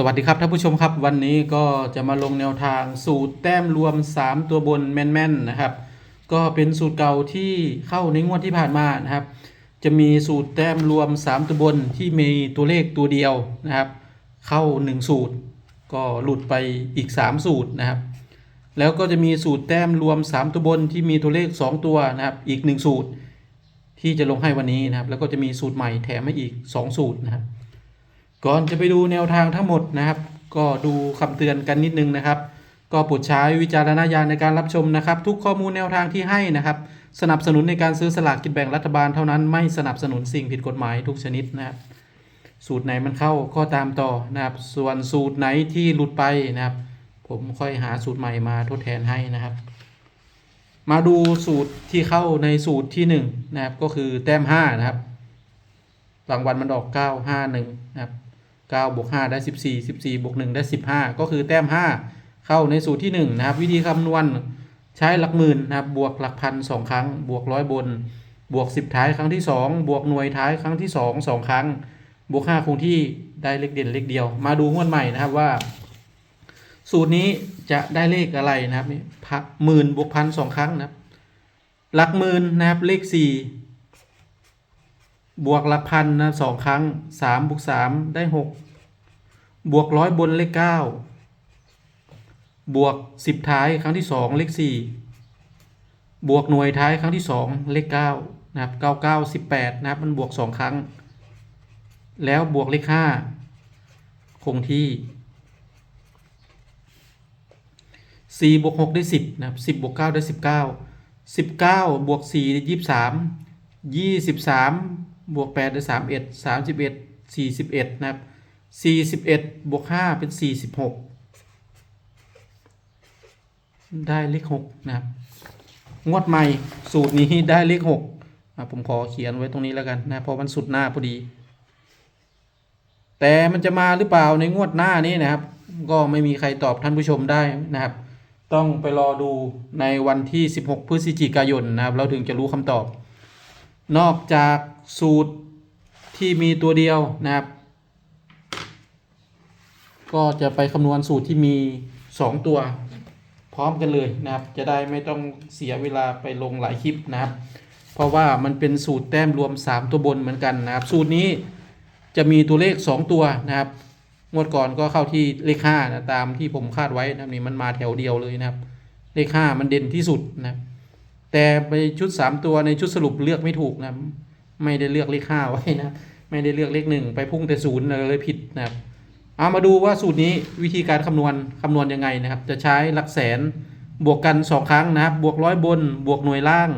สวัสดีครับท่านผู้ชมครับ วันนี้ก็จะมาลงแนวทางสูตรแต้มรวม 3 ตัวบนแม่นๆนะครับ ก็เป็นสูตรเก่าที่เข้าในงวดที่ผ่านมานะครับ จะมีสูตรแต้มรวม 3 ตัวบนที่มีตัวเลขตัวเดียวนะครับ เข้า 1 สูตร ก็หลุดไปอีก 3 สูตรนะครับ แล้วก็จะมีสูตรแต้มรวม 3 ตัวบนที่มีตัวเลข 2 ตัวนะครับ อีก 1 สูตร ที่จะลงให้วันนี้นะครับ แล้วก็จะมีสูตรใหม่แถมให้อีก 2 สูตรนะครับ ก่อนจะไปดูแนวทางทั้งหมดนะครับ ก็ดูคำเตือนกันนิดนึงนะครับ ก็โปรดใช้วิจารณญาณในการรับชมนะครับ ทุกข้อมูลแนวทางที่ให้นะครับ สนับสนุนในการซื้อสลากกินแบ่งรัฐบาลเท่านั้นไม่สนับสนุนสิ่งผิดกฎหมายทุกชนิดนะครับ สูตรไหนมันเข้าก็ตามต่อนะครับ ส่วนสูตรไหนที่หลุดไปนะครับ ผมค่อยหาสูตรใหม่มาทดแทนให้นะครับ มาดูสูตรที่เข้าในสูตรที่หนึ่งนะครับก็คือแต้มห้านะครับรางวัลมันออก 9 5 1นะครับ 9บวก5ได้ 14 14บวก1ได้ 15 ก็คือแต้ม 5 เข้าในสูตรที่ 1 นะครับ วิธีคำนวณใช้หลักหมื่นนะครับบวกหลักพันสองครั้ง บวกร้อยบน บวก 10 ท้ายครั้งที่ 2 บวกหน่วยท้ายครั้งที่ 2 2 ครั้ง บวก 5 คงที่ได้เลขเด่นเลขเดียว มาดูงวดใหม่นะครับว่า สูตรนี้จะได้เลขอะไรนะครับนี่พักหมื่นบวกพันสองครั้งนะครับ หลักหมื่นนะครับเลขสี่ บวกหลักพันนะสองครั้งสามบวกสามได้หกบวกร้อยบนเลขเก้าบวกสิบท้ายครั้งที่สองเลขสี่บวกหน่วยท้ายครั้งที่สองเลขเก้านะครับเก้าเก้าสิบแปดนะครับมันบวกสองครั้ง แล้วบวกเลขห้าคงที่สี่บวกหกได้สิบนะครับสิบบวกเก้าได้สิบเก้าสิบเก้าบวกสี่ได้ยี่สิบสามยี่สิบสาม บวก8ได้31 31 41นะครับ 41บวก5เป็น 46 ได้เลข6นะครับ งวดใหม่สูตรนี้ได้เลข6ผมขอเขียนไว้ตรงนี้แล้วกันนะเพราะมันสุดหน้าพอดี แต่มันจะมาหรือเปล่าในงวดหน้านี้นะครับ ก็ไม่มีใครตอบท่านผู้ชมได้นะครับ ต้องไปรอดูในวันที่ 16 พฤศจิกายนนะครับ เราถึงจะรู้คำตอบ นอกจากสูตรที่มีตัวเดียวนะครับ ก็จะไปคำนวณสูตรที่มี 2 ตัว พร้อมกันเลยนะครับ จะได้ไม่ต้องเสียเวลาไปลงหลายคลิปนะครับ เพราะว่ามันเป็นสูตรแต้มรวม 3 ตัวบนเหมือนกันนะครับ สูตรนี้จะมีตัวเลข 2 ตัวนะครับงวดก่อนก็เข้าที่เลข5นะตามที่ผมคาดไว้นะครับนี่มันมาแถวเดียวเลยนะครับ เลข5มันเด่นที่สุดนะครับ แต่ไปชุด 3 ตัวในชุดสรุปเลือกไม่ถูกนะไม่ได้เลือกเลขห้าไว้นะไม่ได้เลือกเลขหนึ่งไปพุ่งแต่ศูนย์เลยผิดนะครับเอามาดูว่าสูตรนี้วิธีการคำนวณคำนวณยังไงนะครับ จะใช้หลักแสนบวกกัน 2 ครั้งนะครับ บวกร้อยบน บวกหน่วยล่าง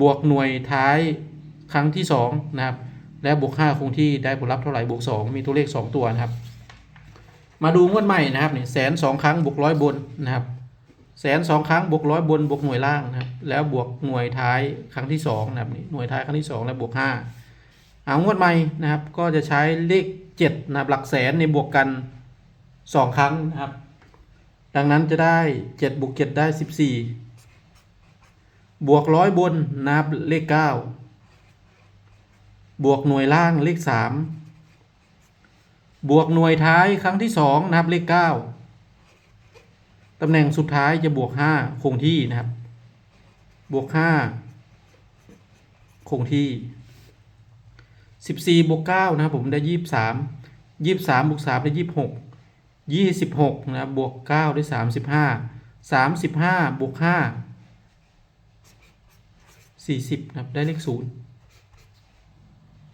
บวกหน่วยท้ายครั้งที่2นะครับและบวก5คงที่ได้ผลลัพธ์เท่าไหร่บวก 2 มีตัวเลข 2 ตัวนะครับ มาดูงวดใหม่นะครับนี่แสนสองครั้งบวกร้อยบนนะครับ แสนสองครั้งบวกร้อยบนบวกหน่วยล่างนะครับ แล้วบวกหน่วยท้ายครั้งที่สองนะครับนี่หน่วยท้ายครั้งที่สองแล้วบวกห้าเอางวดใหม่นะครับ ก็จะใช้เลขเจ็ดนะครับหลักแสนในบวกกันสองครั้งนะครับ ดังนั้นจะได้เจ็ดบวกเจ็ดได้สิบสี่บวกร้อยบนนะครับเลขเก้าบวกหน่วยล่างเลขสามบวกหน่วยท้ายครั้งที่สองนะครับเลขเก้า ตำแหน่งสุดท้ายจะบวกห้าคงที่นะครับ บวกห้าคงที่สิบสี่บวกเก้านะครับผมได้ยี่สิบสามยี่สามบวกสามได้ยี่สิบหกยี่สิบหกนะครับบวกเก้าได้สามสิบห้าสามสิบห้าบวกห้าสี่สิบนะครับ ได้เลขศูนย์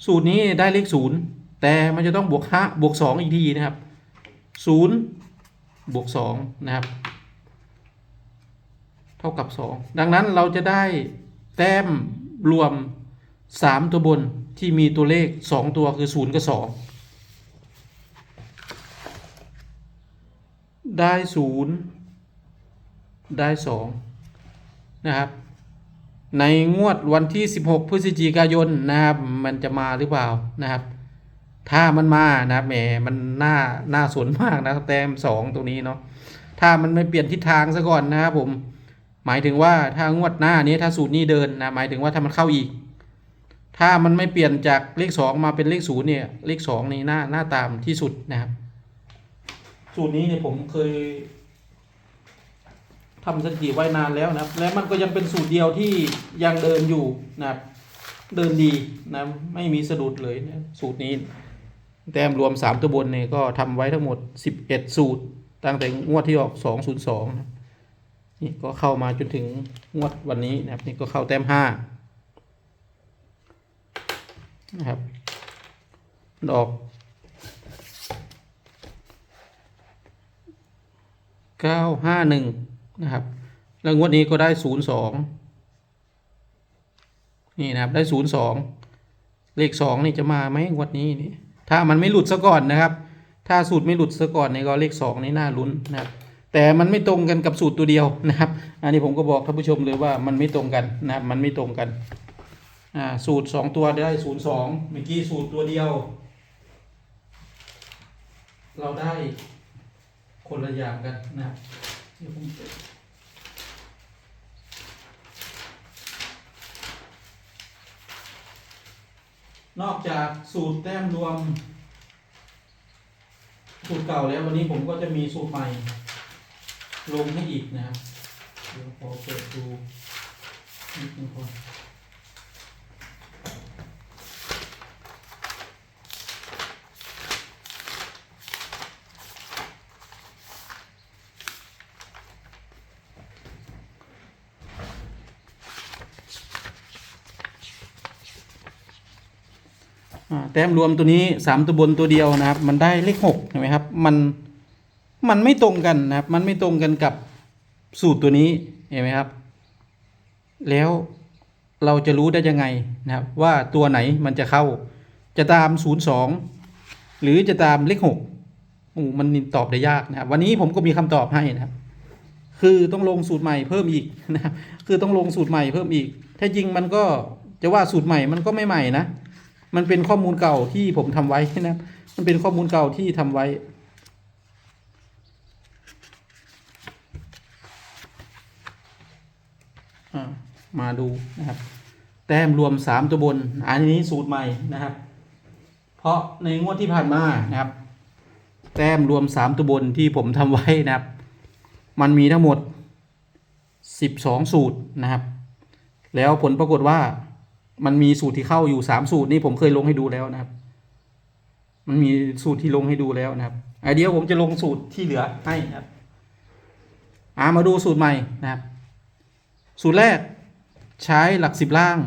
สูตรนี้ได้เลขศูนย์แต่มันจะต้องบวกห้าบวกสองอีกทีนะครับศูนย์บวกสองนะครับ เท่ากับ 2 ดังนั้นเราจะได้แต้มรวม 3 ตัวบนที่มีตัวเลข 2 ตัวคือ 0 กับ 2 ได้ 0 ได้ 2 นะครับ ในงวดวันที่ 16 พฤศจิกายนนะครับ มันจะมาหรือเปล่านะครับถ้ามันมานะแหมมันน่าน่าสนมากนะแต้ม2ตรงนี้เนาะถ้ามันไม่เปลี่ยนทิศทางซะก่อนนะครับผม หมายถึงว่าถ้างวดหน้านี้ถ้าสูตรนี้เดินนะหมายถึงว่าถ้ามันเข้าอีก ถ้ามันไม่เปลี่ยนจากเลขสองมาเป็นเลขศูนย์เนี่ยเลขสองนี่หน้าหน้าตามที่สุดนะครับ สูตรนี้เนี่ยผมเคยทำสถิติไว้นานแล้วนะครับ และมันก็ยังเป็นสูตรเดียวที่ยังเดินอยู่นะครับ เดินดีนะ ไม่มีสะดุดเลยนะสูตรนี้ แต้มรวมสามตัวบนเนี่ยก็ทำไว้ทั้งหมดสิบเอ็ดสูตร ตั้งแต่งวดที่ออกสองศูนย์สองนะ นี่ก็เข้ามาจนถึงงวดวันนี้นะครับ นี่ก็เข้าแต้มห้านะครับ ดอกเก้าห้าหนึ่งนะครับ แล้วงวดนี้ก็ได้ศูนย์สองนี่นะครับได้ศูนย์สองเลขสองนี่จะมาไหมงวดนี้นี่ถ้ามันไม่หลุดซะก่อนนะครับ ถ้าสูตรไม่หลุดซะก่อนนี่ก็เลขสองนี่น่าลุ้นนะครับ แต่มันไม่ตรงกันกับสูตรตัวเดียวนะครับ อันนี้ผมก็บอกท่านผู้ชมเลยว่ามันไม่ตรงกันนะครับมันไม่ตรงกันอ่าสูตรสองตัวได้ศูนย์สองเมื่อกี้สูตรตัวเดียว เราได้คนละอย่างกันนะครับเดี๋ยวผมจะนอกจากสูตรแต้มรวม สูตรเก่าแล้ววันนี้ผมก็จะมีสูตรใหม่ ลงให้อีกนะครับเดี๋ยวขอเปิดดูนิดนึงก่อนแต้มรวมตัวนี้สามตัวบนตัวเดียวนะครับ มันได้เลขหกเห็นไหมครับ มัน มันไม่ตรงกันนะครับ มันไม่ตรงกันกับสูตรตัวนี้เห็นไหมครับ แล้วเราจะรู้ได้ยังไงนะครับ ว่าตัวไหนมันจะเข้า จะตามศูนย์สองหรือจะตามเลขหกโอ้มันตอบได้ยากนะครับ วันนี้ผมก็มีคำตอบให้นะครับ คือต้องลงสูตรใหม่เพิ่มอีกนะครับ คือต้องลงสูตรใหม่เพิ่มอีกแท้จริงมันก็จะว่าสูตรใหม่มันก็ไม่ใหม่นะ มันเป็นข้อมูลเก่าที่ผมทำไว้นะครับ มันเป็นข้อมูลเก่าที่ทำไว้ อ่า มาดูนะครับ แต้มรวมสามตัวบน อันนี้สูตรใหม่นะครับ เพราะในงวดที่ผ่านมานะครับ แต้มรวมสามตัวบนที่ผมทำไว้นะครับ มันมีทั้งหมดสิบสองสูตรนะครับ แล้วผลปรากฏว่ามันมีสูตรที่เข้าอยู่สามสูตรนี่ผมเคยลงให้ดูแล้วนะครับ มันมีสูตรที่ลงให้ดูแล้วนะครับเดี๋ยวผมจะลงสูตรที่เหลือให้นะครับ อ่ามาดูสูตรใหม่นะครับ สูตรแรกใช้หลักสิบล่าง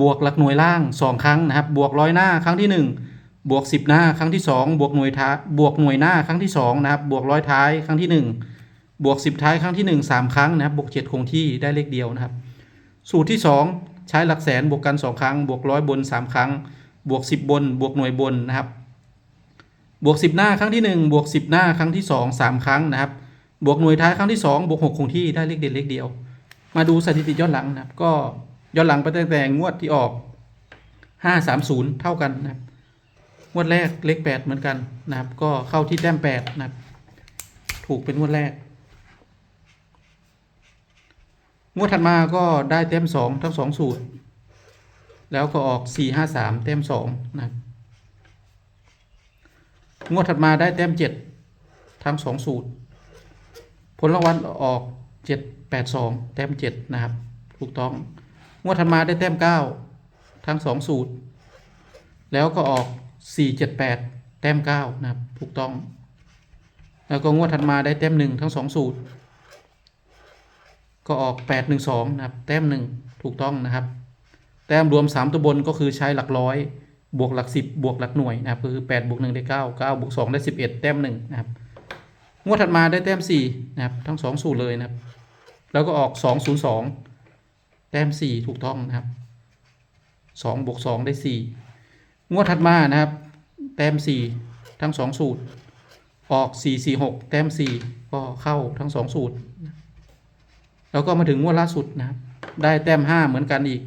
บวกหลักหน่วยล่างสองครั้งนะครับ บวกร้อยหน้าครั้งที่หนึ่งบวกสิบหน้าครั้งที่สองบวกหน่วยท้ายบวกหน่วยหน้าครั้งที่สองนะครับบวกร้อยท้ายครั้งที่หนึ่งบวกสิบท้ายครั้งที่หนึ่งสามครั้งนะครับบวกเจ็ดคงที่ได้เลขเดียวนะครับ สูตรที่สองใช้หลักแสนบวกกันสองครั้ง บวกร้อยบนสามครั้ง บวกสิบบน บวกหน่วยบนนะครับบวกสิบหน้าครั้งที่หนึ่งบวกสิบหน้าครั้งที่สองสามครั้งนะครับ บวกหน่วยท้ายครั้งที่สองบวกหกคงที่ได้เลขเด่นเลขเดียว มาดูสถิติย้อนหลังนะครับ ก็ย้อนหลังไปตั้งแต่งวดที่ออกห้าสามศูนย์เท่ากันนะครับ งวดแรกเลขแปดเหมือนกันนะครับ ก็เข้าที่แต้มแปดนะครับ ถูกเป็นงวดแรก งวดถัดมาก็ได้แต้มสองทั้งสองสูตร แล้วก็ออกสี่ห้าสามแต้มสองนะครับ งวดถัดมาได้แต้มเจ็ดทั้งสองสูตร ผลรางวัลออกเจ็ดแปดสองแต้มเจ็ดนะครับ ถูกต้อง งวดถัดมาได้แต้มเก้าทั้งสองสูตร แล้วก็ออกสี่เจ็ดแปดแต้มเก้านะครับ ถูกต้อง แล้วก็งวดถัดมาได้แต้มหนึ่งทั้งสองสูตร ก็ออกแปดหนึ่งสองนะครับ แต้มหนึ่งถูกต้องนะครับ แต้มรวมสามตัวบนก็คือใช้หลักร้อยบวกหลักสิบบวกหลักหน่วยนะครับก็คือแปดบวกหนึ่งได้เก้าเก้าบวกสองได้สิบเอ็ดแต้มหนึ่งนะครับ งวดถัดมาได้แต้มสี่นะครับ ทั้งสองสูตรเลยนะครับ แล้วก็ออกสองศูนย์สองแต้มสี่ถูกต้องนะครับสองบวกสองได้สี่งวดถัดมานะครับ แต้มสี่ทั้งสองสูตร ออกสี่สี่หกแต้มสี่ก็เข้าทั้งสองสูตร แล้วก็มาถึงงวดล่าสุดนะครับ ได้แต้มห้าเหมือนกันอีก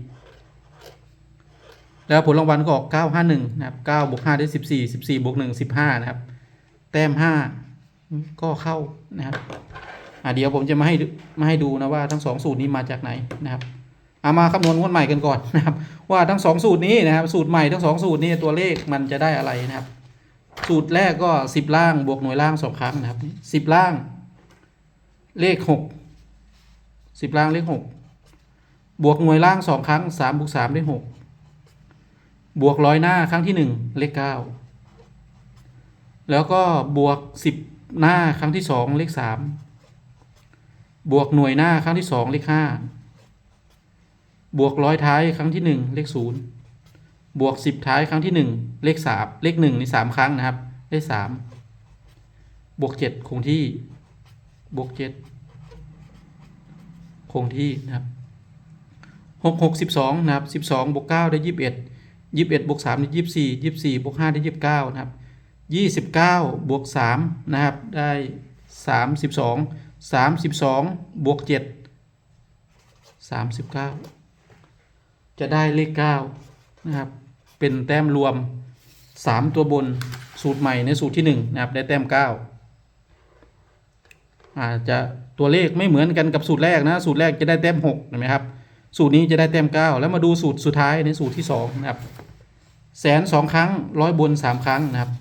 แล้วผลรางวัลก็ออกเก้าห้าหนึ่งนะครับเก้าบวกห้าได้สิบสี่สิบสี่บวกหนึ่งสิบห้านะครับ แต้มห้าก็เข้านะครับ เดี๋ยวผมจะมาให้มาให้ดูนะว่าทั้งสองสูตรนี้มาจากไหนนะครับเอามาคำนวณงวดใหม่กันก่อนนะครับ ว่าทั้งสองสูตรนี้นะครับ สูตรใหม่ทั้งสองสูตรนี้ตัวเลขมันจะได้อะไรนะครับ สูตรแรกก็สิบล่างบวกหน่วยล่างสองครั้งนะครับสิบล่าง เลขหกสิบล่างเลขหกบวกหน่วยล่างสองครั้งสามบวกสามได้หกบวกร้อยหน้าครั้งที่หนึ่งเลขเก้าแล้วก็บวกสิบหน้าครั้งที่สองเลขสาม บวกหน่วยหน้าครั้งที่สองเลขห้าบวกร้อยท้ายครั้งที่หนึ่งเลขศูนย์บวกสิบท้ายครั้งที่หนึ่งเลขสามเลขหนึ่งในสามครั้งนะครับ เลขสามบวกเจ็ดคงที่ บวกเจ็ดคงที่นะครับหกหกสิบสองนะครับสิบสองบวกเก้าได้ยี่สิบเอ็ดยี่สิบเอ็ดบวกสามได้ยี่สิบสี่ยี่สิบสี่บวกห้าได้ยี่สิบเก้านะครับยี่สิบเก้าบวกสามนะครับ ได้สามสิบสอง สามสิบสองบวกเจ็ดสามสิบเก้าจะได้เลขเก้านะครับ เป็นแต้มรวมสามตัวบนสูตรใหม่ในสูตรที่หนึ่งนะครับ ได้แต้มเก้าอาจจะตัวเลขไม่เหมือนกันกับสูตรแรกนะ สูตรแรกจะได้แต้มหกเห็นไหมครับ สูตรนี้จะได้แต้มเก้าแล้วมาดูสูตรสุดท้ายในสูตรที่สองนะครับแสนสองครั้งร้อยบนสามครั้งนะครับ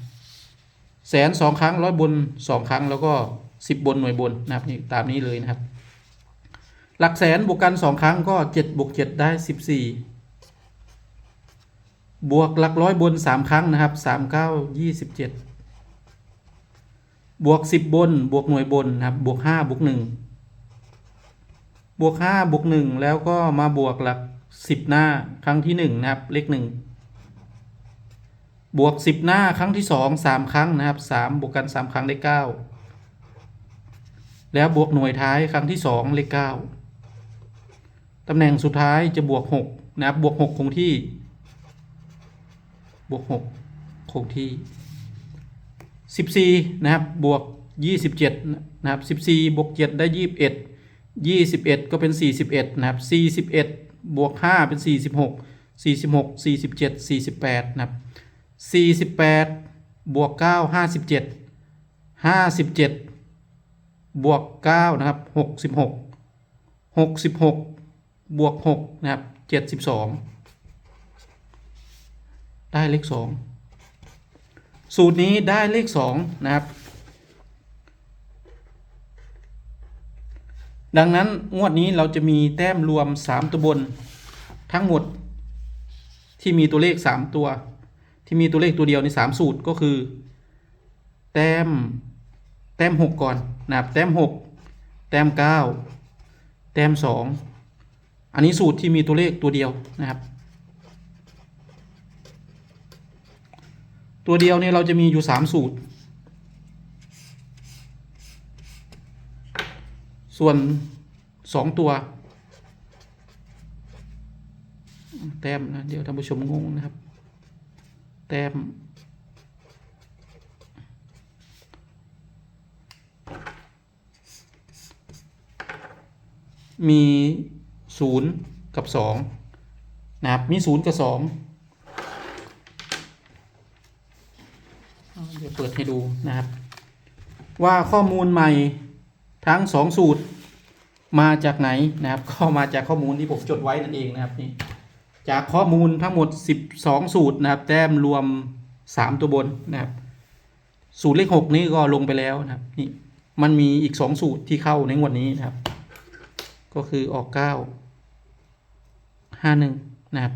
แสนสองครั้งร้อยบนสองครั้งแล้วก็ สิบบนหน่วยบนนะครับนี่ตามนี้เลยนะครับ หลักแสนบวกกันสองครั้งก็เจ็ดบวกเจ็ดได้สิบสี่บวกหลักร้อยบนสามครั้งนะครับสามเก้ายี่สิบเจ็ดบวกสิบบน บวกหน่วยบนนะครับ บวกห้าบวกหนึ่งบวกห้าบวกหนึ่งแล้วก็มาบวกหลักสิบหน้าครั้งที่หนึ่งนะครับ เลขหนึ่งบวกสิบหน้าครั้งที่สองสามครั้งนะครับสามบวกกันสามครั้งได้เก้า แล้วบวกหน่วยท้ายครั้งที่สองเลขเก้าตำแหน่งสุดท้ายจะบวกหกนะครับ บวกหกคงที่ บวกหกคงที่สิบสี่นะครับ บวกยี่สิบเจ็ดนะครับสิบสี่บวกเจ็ดได้ยี่สิบเอ็ดยี่สิบเอ็ดก็เป็นสี่สิบเอ็ดนะครับสี่สิบเอ็ดบวกห้าเป็นสี่สิบหกสี่สิบหกสี่สิบเจ็ดสี่สิบแปดนะครับสี่สิบแปดบวกเก้าห้าสิ บวกเก้านะครับหกสิบหกหกสิบหกบวกหกนะครับเจ็ดสิบสองได้เลขสองสูตรนี้ได้เลขสองนะครับ ดังนั้นงวดนี้เราจะมีแต้มรวม 3 ตัวบน ทั้งหมดที่มีตัวเลข 3 ตัว ที่มีตัวเลขตัวเดียวใน 3 สูตรก็คือ แต้ม แต้ม6ก่อนนะครับแต้ม6แต้ม9แต้ม2อันนี้สูตรที่มีตัวเลขตัวเดียวนะครับ ตัวเดียวเนี่ยเราจะมีอยู่สามสูตร ส่วนสองตัว แต้มนะเดี๋ยวท่านผู้ชมงงนะครับ แต้ม มีศูนย์กับสองนะครับ มีศูนย์กับสองเดี๋ยวเปิดให้ดูนะครับ ว่าข้อมูลใหม่ทั้งสองสูตรมาจากไหนนะครับ ก็มาจากข้อมูลที่ผมจดไว้นั่นเองนะครับนี่จากข้อมูลทั้งหมด 12 สูตรนะครับ แต้มรวม 3 ตัวบนนะครับ สูตรเลข 6 นี้ก็ลงไปแล้วนะครับนี่มันมีอีก 2 สูตรที่เข้าในงวดนี้นะครับ ก็คือออก 9 51 นะครับ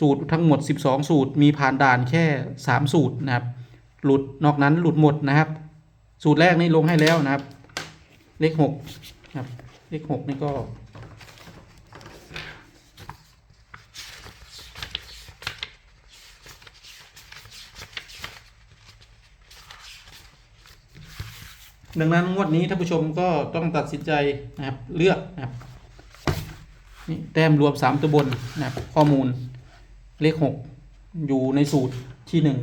สูตรทั้งหมด 12 สูตร มีผ่านด่านแค่ 3 สูตรนะครับ หลุดนอกนั้นหลุดหมดนะครับ สูตรแรกนี่ลงให้แล้วนะครับ เลข6นะครับ เลข6นี่ก็ ดังนั้นงวดนี้ท่านผู้ชมก็ต้องตัดสินใจนะครับเลือกนะครับนี่แต้มรวม 3 ตัวบนนะครับข้อมูลเลขหกอยู่ในสูตรที่หนึ่ง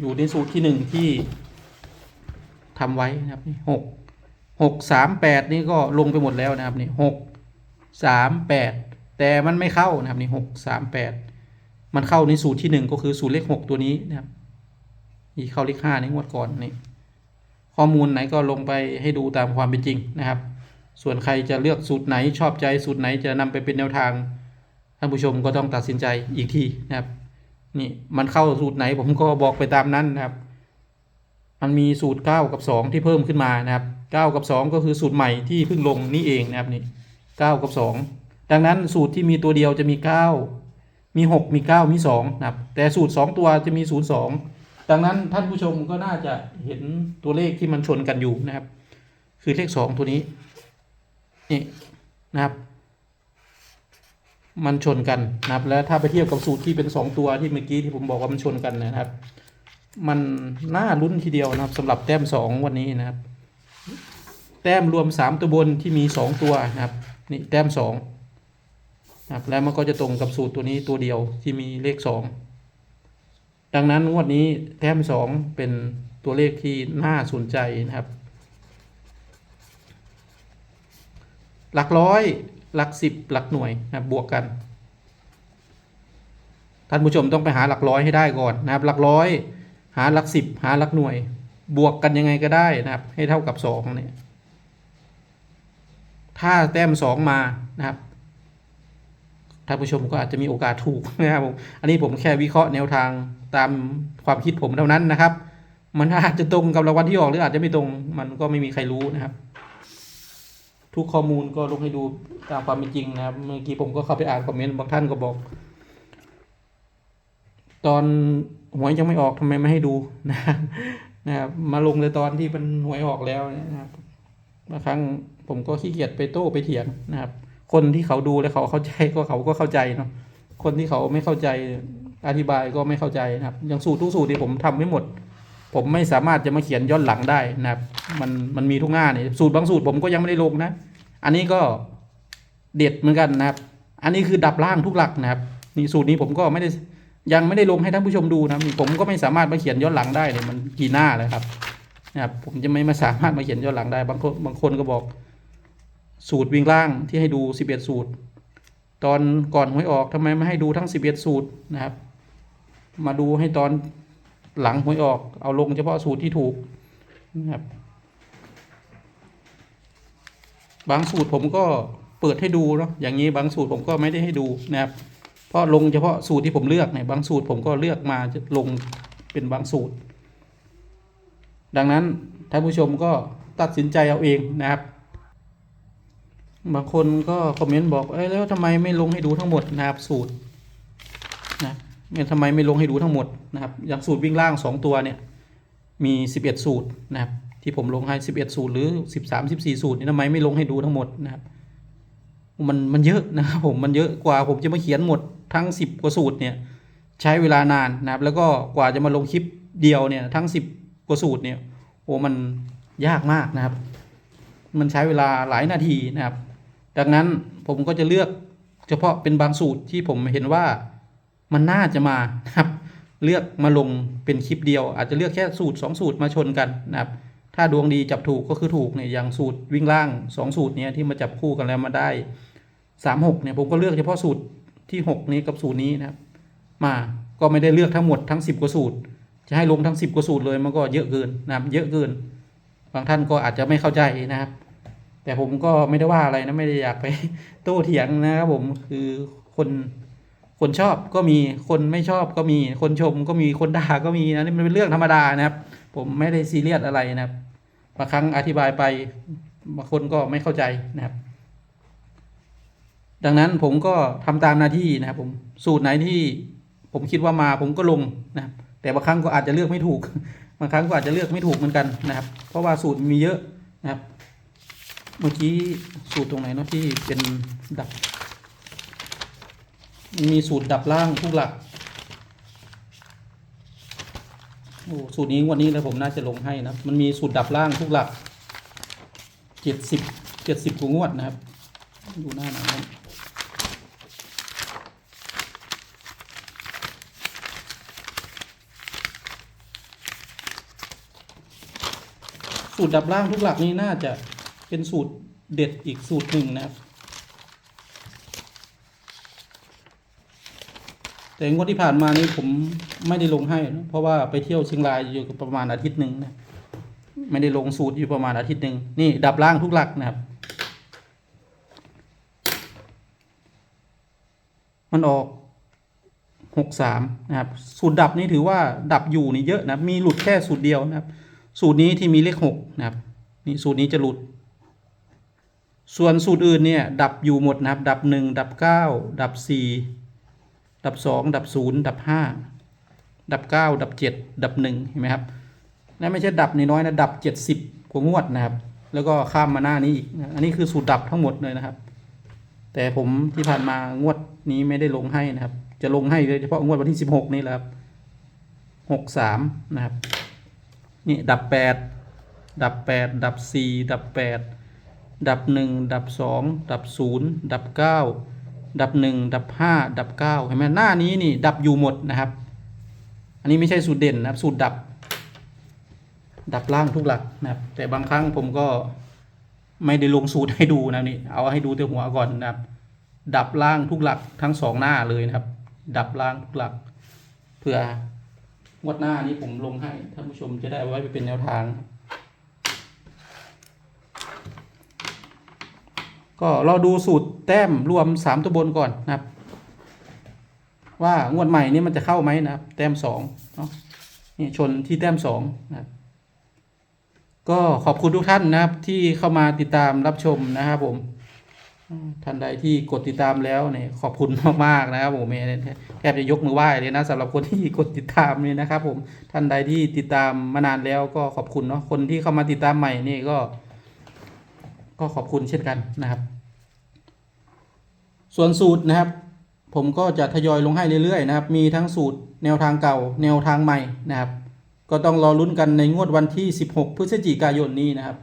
อยู่ในสูตรที่หนึ่งที่ทำไว้นะครับนี่หกหกสามแปดนี่ก็ลงไปหมดแล้วนะครับนี่หกสามแปดแต่มันไม่เข้านะครับนี่หกสามแปดมันเข้าในสูตรที่หนึ่งก็คือสูตรเลขหกตัวนี้นะครับนี่เข้าเลขห้าในงวดก่อนนี่ ข้อมูลไหนก็ลงไปให้ดูตามความเป็นจริงนะครับ ส่วนใครจะเลือกสูตรไหนชอบใจสูตรไหนจะนำไปเป็นแนวทางท่านผู้ชมก็ต้องตัดสินใจอีกทีนะครับนี่มันเข้าสูตรไหนผมก็บอกไปตามนั้นนะครับ มันมีสูตร 9 กับ 2 ที่เพิ่มขึ้นมานะครับ 9 กับ 2 ก็คือสูตรใหม่ที่เพิ่งลงนี่เองนะครับนี่9กับ 2 ดังนั้นสูตรที่มีตัวเดียวจะมี 9 มี 6 มี 9 มี2นะครับแต่สูตร 2 ตัวจะมี 0 2 ดังนั้นท่านผู้ชมก็น่าจะเห็นตัวเลขที่มันชนกันอยู่นะครับ คือเลข2ตัวนี้นี่นะครับ มันชนกันนะครับ แล้วถ้าไปเทียบกับสูตรที่เป็น2ตัวที่เมื่อกี้ที่ผมบอกว่ามันชนกันนะครับ มันน่าลุ้นทีเดียวนะครับสำหรับแต้มสองวันนี้นะครับ แต้มรวมสามตัวบนที่มีสองตัวนะครับนี่แต้มสองนะครับแล้วมันก็จะตรงกับสูตรตัวนี้ตัวเดียวที่มีเลขสอง ดังนั้นงวดนี้แต้มสองเป็นตัวเลขที่น่าสนใจนะครับ หลักร้อย หลักสิบหลักหน่วยนะบบวกกัน ท่านผู้ชมต้องไปหาหลักร้อยให้ได้ก่อนนะครับ หลักร้อย หาหลักสิบหาหลักหน่วย บวกกันยังไงก็ได้นะครับ ให้เท่ากับสองเนี่ยถ้าแต้มสองมานะครับ ท่านผู้ชมก็อาจจะมีโอกาสถูกนะครับผมอันนี้ผมแค่วิเคราะห์แนวทางตามความคิดผมเท่านั้นนะครับ มันอาจจะตรงกับรางวัลที่ออกหรืออาจจะไม่ตรงมันก็ไม่มีใครรู้นะครับ ทุกข้อมูลก็ลงให้ดูตามความเป็นจริงนะครับเมื่อกี้ผมก็เข้าไปอ่านคอมเมนต์บางท่านก็บอก ตอนหวยยังไม่ออกทำไมไม่ให้ดูนะครับนะครับมาลงเลยตอนที่มันหวยออกแล้วนะครับบางครั้งผมก็ขี้เกียจไปโต้ไปเถียงนะครับ คนที่เขาดูแล้วเขาเข้าใจก็เขาก็เข้าใจเนาะคนที่เขาไม่เข้าใจอธิบายก็ไม่เข้าใจนะครับอย่างสูตรทุกสูตรที่ผมทำไม่หมด ผมไม่สามารถจะมาเขียนย้อนหลังได้นะครับ มันมันมีทุกหน้าเนี่ยสูตรบางสูตรผมก็ยังไม่ได้ลงนะ อันนี้ก็เด็ดเหมือนกันนะครับ อันนี้คือดับล่างทุกหลักนะครับนี่สูตรนี้ผมก็ไม่ได้ยังไม่ได้ลงให้ท่านผู้ชมดูนะผมก็ไม่สามารถมาเขียนย้อนหลังได้เลยมันกี่หน้าเลยครับนะครับ ผมจะไม่มาสามารถมาเขียนย้อนหลังได้บางคนบางคนก็บอก สูตรวิ่งล่างที่ให้ดู 11 สูตร ตอนก่อนหวยออกทำไมไม่ให้ดูทั้ง 11 สูตรนะครับ มาดูให้ตอนหลังหวยออก เอาลงเฉพาะสูตรที่ถูกนะครับ บางสูตรผมก็เปิดให้ดูเนาะอย่างนี้บางสูตรผมก็ไม่ได้ให้ดูนะครับ เพราะลงเฉพาะสูตรที่ผมเลือกเนี่ยบางสูตรผมก็เลือกมาจะลงเป็นบางสูตร ดังนั้นท่านผู้ชมก็ตัดสินใจเอาเองนะครับ บางคนก็คอมเมนต์บอกเอ้ยแล้วทำไมไม่ลงให้ดูทั้งหมดนะครับสูตรนะเนี่ยทำไมไม่ลงให้ดูทั้งหมดนะครับ อย่างสูตรวิ่งล่างสองตัวเนี่ยมี 11 สูตรนะครับ ที่ผมลงให้ 11 สูตรหรือ 13 14 สูตรนี่ทำไมไม่ลงให้ดูทั้งหมดนะครับ มันมันเยอะนะครับผมมันเยอะกว่าผมจะมาเขียนหมดทั้ง 10 กว่าสูตรเนี่ยใช้เวลานานนะครับ แล้วก็กว่าจะมาลงคลิปเดียวเนี่ยทั้ง 10 กว่าสูตรเนี่ยโอ้มันยากมากนะครับ มันใช้เวลาหลายนาทีนะครับ ดังนั้นผมก็จะเลือกเฉพาะเป็นบางสูตรที่ผมเห็นว่ามันน่าจะมานะครับเลือกมาลงเป็นคลิปเดียว อาจจะเลือกแค่สูตร 2 สูตรมาชนกันนะครับ ถ้าดวงดีจับถูกก็คือถูกเนี่ยอย่างสูตรวิ่งล่าง 2 สูตรเนี้ยที่มาจับคู่กันแล้วมาได้ 3 6เนี่ยผมก็เลือกเฉพาะสูตรที่ 6 นี้กับสูตรนี้นะครับมาก็ไม่ได้เลือกทั้งหมดทั้ง 10 กว่าสูตร จะให้ลงทั้ง 10 กว่าสูตรเลยมันก็เยอะเกินนะครับเยอะเกิน บางท่านก็อาจจะไม่เข้าใจนะครับ แต่ผมก็ไม่ได้ว่าอะไรนะไม่ได้อยากไปโต้เถียงนะครับผมคือคนคนชอบก็มีคนไม่ชอบก็มีคนชมก็มีคนด่าก็มีนะนี่มันเป็นเรื่องธรรมดานะครับ ผมไม่ได้ซีเรียสอะไรนะครับบางครั้งอธิบายไปบางคนก็ไม่เข้าใจนะครับ ดังนั้นผมก็ทำตามหน้าที่นะครับผมสูตรไหนที่ผมคิดว่ามาผมก็ลงนะครับ แต่บางครั้งก็อาจจะเลือกไม่ถูก บางครั้งก็อาจจะเลือกไม่ถูกเหมือนกันนะครับ เพราะว่าสูตรมีเยอะนะครับ เมื่อกี้สูตรตรงไหนเนาะที่เป็นดับ มีสูตรดับล่างทุกหลักโอ้สูตรนี้วันนี้เลยผมน่าจะลงให้นะมันมีสูตรดับล่างทุกหลักเจ็ดสิบเจ็ดสิบกว่างวดนะครับ ดูหน้าหน่อยสูตรดับล่างทุกหลักนี้น่าจะ เป็นสูตรเด็ดอีกสูตรหนึ่งนะครับ แต่งวดที่ผ่านมานี้ผมไม่ได้ลงให้นะเพราะว่าไปเที่ยวเชียงรายอยู่ประมาณอาทิตย์หนึ่งนะไม่ได้ลงสูตรอยู่ประมาณอาทิตย์หนึ่งนี่ดับล่างทุกหลักนะครับ มันออกหกสามนะครับ สูตรดับนี่ถือว่าดับอยู่นี่เยอะนะมีหลุดแค่สูตรเดียวนะครับ สูตรนี้ที่มีเลขหกนะครับนี่สูตรนี้จะหลุด ส่วนสูตรอื่นเนี่ยดับอยู่หมดนะครับ ดับหนึ่งดับเก้าดับสี่ดับสองดับศูนย์ดับห้าดับเก้าดับเจ็ดดับหนึ่งเห็นไหมครับนั่นไม่ใช่ดับน้อยนะดับเจ็ดสิบกว่างวดนะครับ แล้วก็ข้ามมาหน้านี้อีกนะอันนี้คือสูตรดับทั้งหมดเลยนะครับ แต่ผมที่ผ่านมางวดนี้ไม่ได้ลงให้นะครับ จะลงให้เลยเฉพาะงวดวันที่สิบหกนี่แหละครับหกสามนะครับนี่ดับแปดดับแปดดับสี่ดับแป ดับหนึ่งดับสองดับศูนย์ดับเก้าดับหนึ่งดับห้าดับเก้าเห็นไหมหน้านี้นี่ดับอยู่หมดนะครับ อันนี้ไม่ใช่สูตรเด่นนะครับสูตรดับ ดับล่างทุกหลักนะครับ แต่บางครั้งผมก็ไม่ได้ลงสูตรให้ดูนะนี่เอาให้ดูแต่หัวก่อนนะครับ ดับล่างทุกหลักทั้งสองหน้าเลยนะครับ ดับล่างทุกหลัก เพื่องวดหน้านี้ผมลงให้ท่านผู้ชมจะได้เอาไว้ไปเป็นแนวทาง ก็เราดูสูตรแต้มรวมสามตัวบนก่อนนะครับ ว่างวดใหม่นี้มันจะเข้าไหมนะครับ แต้มสองเนาะนี่ชนที่แต้มสองนะครับก็ขอบคุณทุกท่านนะครับที่เข้ามาติดตามรับชมนะครับผมท่านใดที่กดติดตามแล้วเนี่ยขอบคุณมากๆนะครับผมเนี่ยแทบจะยกมือไหว้เลยนะสำหรับคนที่กดติดตามนี่นะครับ ผมท่านใดที่ติดตามมานานแล้วก็ขอบคุณเนาะคนที่เข้ามาติดตามใหม่นี่ก็ ก็ขอบคุณเช่นกันนะครับ ส่วนสูตรนะครับ ผมก็จะทยอยลงให้เรื่อยๆนะครับ มีทั้งสูตรแนวทางเก่า แนวทางใหม่นะครับ ก็ต้องรอลุ้นกันในงวดวันที่ 16 พฤศจิกายนนี้นะครับ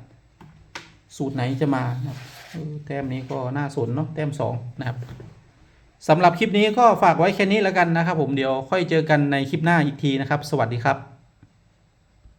สูตรไหนจะมานะครับเออแต้มนี้ก็น่าสนเนาะแต้มสองนะครับสำหรับคลิปนี้ก็ฝากไว้แค่นี้แล้วกันนะครับ ผมเดี๋ยวค่อยเจอกันในคลิปหน้าอีกทีนะครับ สวัสดีครับ